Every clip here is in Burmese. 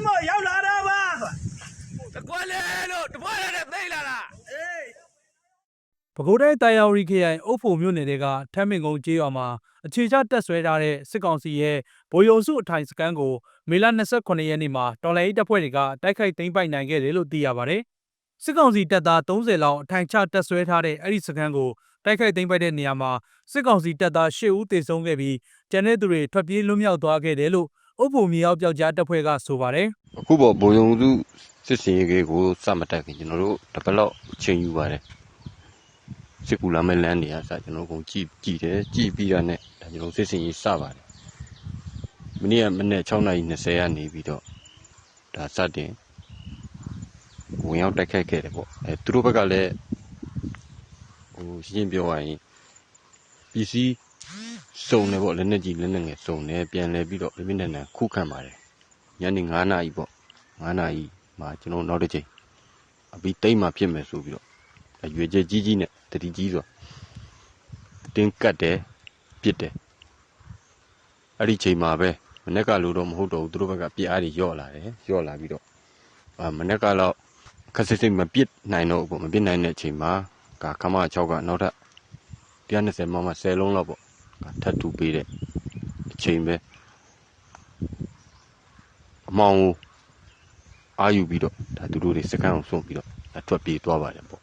င်းမို့ရောက်လာတာပါကွာတကွက်လေလို့တပွက်လည်းသိလာလားအေးပဲခူးတိုင်းတာယာဝတီခရိုင်အုပ်ဖို့မြို့နယ်တွေကထမ်းမင်ကုန်းကျေးရွာမှာအခြေချတက်ဆွဲထားတဲ့စစ်ကောင်စီရဲ့ဗိုလ်ရုံစုအထိုင်စခန်းကိုမေလ29ရက်နေ့မှာတော်လှန်ရေးတပ်ဖွဲ့တွေကတိုက်ခိုက်သိမ်းပိုက်နိုင်ခဲ့တယ်လို့သိရပါတယ်။စစ်ကောင်စီတပ်သား30လောက်အထိုင်ချတက်ဆွဲထားတဲ့အဲ့ဒီစခန်းကိုတိုက်ခိုက်သိမ်းပိုက်တဲ့နေရာမှာစစ်ကောင်စီတပ်သား10ဦးသေဆုံးခဲ့ပြီးကျန်တဲ့သူတွေထွက်ပြေးလွတ်မြောက်သွားခဲ့တယ်လို့ အုပ်ဖို့မြေအောက်ပြောက်ကြားတပ်ဖွဲ့ကဆိုပါတယ်။အခုပေါ့ဘုံယုံစုစစ်စင်ရေးကိုစမတက်ခင်ကျွန်တော်တို့တပတ်လောက်အချိန်ယူပါတယ်စစ်ကူလာမဲ့လမ်းနေရာစကျွန်တော်တို့ကုန်ကြည့်ကြည့်တယ်ကြည့်ပြီးရတဲ့ဒါကျွန်တော်စစ်စင်ရေးစပါတယ်မနေ့ကမနေ့6:20ကနေပြီးတော့ဒါစတင်ဝင်ရောက်တိုက်ခိုက်ခဲ့တယ်ပေါ့အဲသူတို့ဘက်ကလည်းဟိုရှင်းရှင်းပြောရရင်ပ စ္စည်းစုံတယ်ပေါ့လက်နဲ့ကြီးလက်နဲ့ငယ်စုံတယ်ပြန်လဲပြီးတော့ပြင်းပြင်းထန်ထန်ခုခံပါတယ်ညနေ9နာရီပေါ့9နာရီမှာကျွန်တော်နောက်တစ်ချိန်အပြီးတိတ်မှဖြစ်မယ်ဆိုပြီးတော့ဒါရွေချက်ကြီးကြီးနဲ့တတိကြီးဆိုတင်းကတ်တယ်ပြစ်တယ်အဲ့ဒီချိန်မှာပဲမနေ့ကလို့တော့မဟုတ်တော့ဘူးသူတို့ဘက်ကပြအားတွေယော့လာတယ်ယော့လာပြီးတော့အာမနေ့ကတော့ခက်စစ်စစ်မပြစ်နိုင်တော့ဘူးပေါ့မပြစ်နိုင်တဲ့အချိန်မှာကခမ6ကနောက်ထပ်120မမ10လုံးလောက်ပေါ့က ထပ်တူပေးတဲ့အချိန်ပဲအမောင်ကိုအာယူပြီးတော့ဒါသူတို့တွေစကန်အောင်ဆုံးပြီးတော့ဒါထွက်ပြေးသွားပါတယ်ပေါ့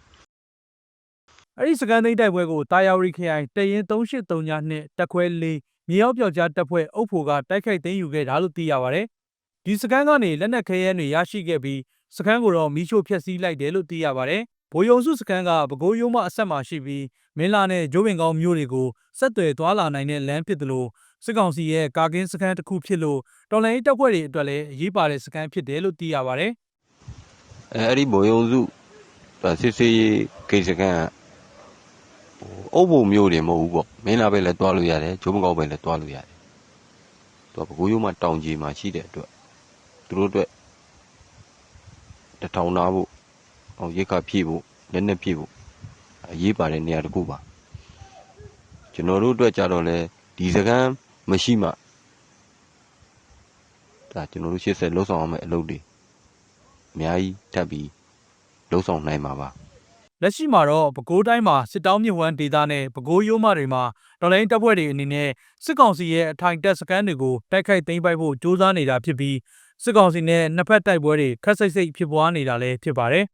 အဲ့ဒီစကန်သိန်းတိုက်ပွဲကိုတာယာဝတီခရိုင်တရင်3839နှစ်တက်ခွဲ၄မြေအောက်ပြောက်ကြားတပ်ဖွဲ့အုပ်ဖို့ကတိုက်ခိုက်သိမ်းယူခဲ့တာလို့သိရပါဗျ။ဒီစကန်ကနေလက်နက်ခဲယမ်းတွေရရှိခဲ့ပြီးစကန်ကိုတော့မီးရှို့ဖျက်ဆီးလိုက်တယ်လို့သိရပါတယ်။ ဗိုလ်ယုံစုစကန်ကပဲခူးရိုးမအဆက်မှာရှိပြီးမင်းလာနဲ့ဂျိုးပင်ကောင်းမျိုးတွေကိုဆက်သွယ်သွားလာနိုင်တဲ့လမ်းဖြစ်တယ်လို့စစ်ကောင်စီရဲ့ကာကင်းစကန်တစ်ခုဖြစ်လို့တော်လိုင်းတပ်ဖွဲ့တွေအတွက်လည်းအရေးပါတဲ့စကန်ဖြစ်တယ်လို့သိရပါတယ်။အဲအဲ့ဒီဘုံယုံစုဒါစစ်စေးရေးဂိတ်စကန်ကဟိုအုပ်ဖို့မျိုးတွေမဟုတ်ဘူးပေါ့မင်းလာပဲလည်းတွားလို့ရတယ်ဂျိုးမကောက်ပဲလည်းတွားလို့ရတယ်သူကဘကိုးရိုးမှာတောင်ကြီးမှာရှိတဲ့အတွက်သူတို့အတွက်တထောင်နာဖို့ အောင်ရိတ်ခါဖြည့်ဖို့လက်နဲ့ဖြည့်ဖို့အရေးပါတဲ့နေရာတစ်ခုပါကျွန်တော်တို့အတွက်ကြတော့လေဒီစကန်မရှိမှဒါကျွန်တော်တို့ရှေ့ဆက်လှုပ်ဆောင်အောင်မယ့်အလုပ်တွေအများကြီးတက်ပြီးလှုပ်ဆောင်နိုင်မှာပါလက်ရှိမှာတော့ပဲခူးတိုင်းမှာစစ်တောင်းမြစ်ဝမ်းဒေသနဲ့ပဲခူးရိုးမတွေမှာတော်လိုင်းတပ်ဖွဲ့တွေအနေနဲ့စစ်ကောင်စီရဲ့အထိုင်တပ်စခန်းတွေကိုတိုက်ခိုက်သိမ်းပိုက်ဖို့ကြိုးစားနေတာဖြစ်ပြီးစစ်ကောင်စီနဲ့နှစ်ဖက်တိုက်ပွဲတွေခက်ဆိတ်ဆိတ်ဖြစ်ပွားနေတာလည်းဖြစ်ပါတယ်